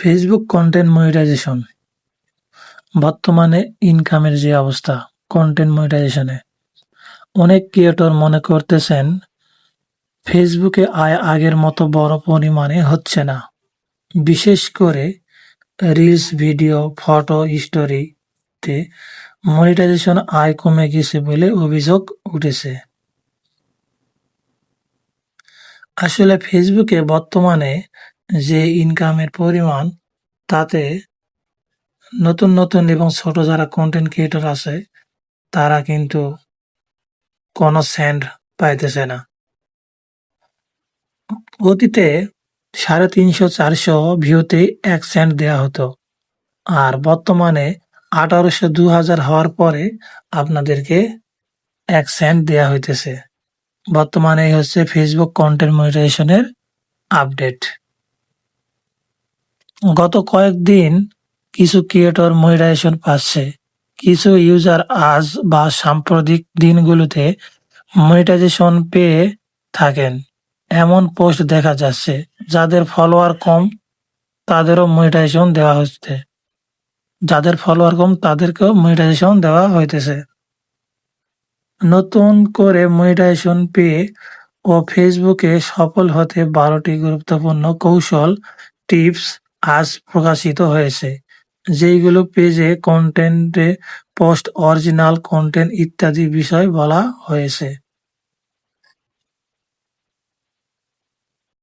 Facebook content monetization বর্তমানে ইনকামের যে অবস্থা কন্টেন্ট মনিটাইজেশনে অনেক ক্রিয়েটর মনে করতেছেন ফেসবুকে আয় আগের মতো বড় পরিমাণে হচ্ছে না। বিশেষ করে রিলস ভিডিও ফটো স্টোরিতে মনিটাইজেশন আয় কমে গেছে বলে অভিযোগ উঠেছে। আসলে ফেসবুকে বর্তমানে যে ইনকামের পরিমাণ, তাতে নতুন নতুন এবং ছোট যারা কন্টেন্ট ক্রিয়েটর আছে, তারা কিন্তু কোনো সেন্ড পাইতেছে না। অতীতে সাড়ে তিনশো, চারশো ভিউতে এক সেন্ট দেওয়া হতো। আর বর্তমানে আঠারোশো দু হাজার হওয়ার পরে আপনাদেরকে এক সেন্ট দেওয়া হইতেছে। বর্তমানে হচ্ছে ফেসবুক কন্টেন্ট মনিটাইজেশনের আপডেট গত কয়েকদিন কিছু ক্রিয়েটর মনিটাইজেশন পাচ্ছে। কিছু ইউজার আজ বা সাম্প্রতিক দিনগুলোতে মনিটাইজেশন পেয়ে থাকেন। এমন পোস্ট দেখা যাচ্ছে, যাদের ফলোয়ার কম, তাদেরও মনিটাইজেশন দেওয়া হচ্ছে। যাদের ফলোয়ার কম, তাদেরকেও মনিটাইজেশন দেওয়া হইতেছে। নতুন করে মনিটাইজেশন পেয়ে ও ফেসবুকে সফল হতে বারোটি গুরুত্বপূর্ণ কৌশল টিপস আজ প্রকাশিত হয়েছে যেইগুলো পেজে কন্টেন্টে পোস্ট অরিজিনাল কন্টেন্ট ইত্যাদি বিষয় বলা হয়েছে।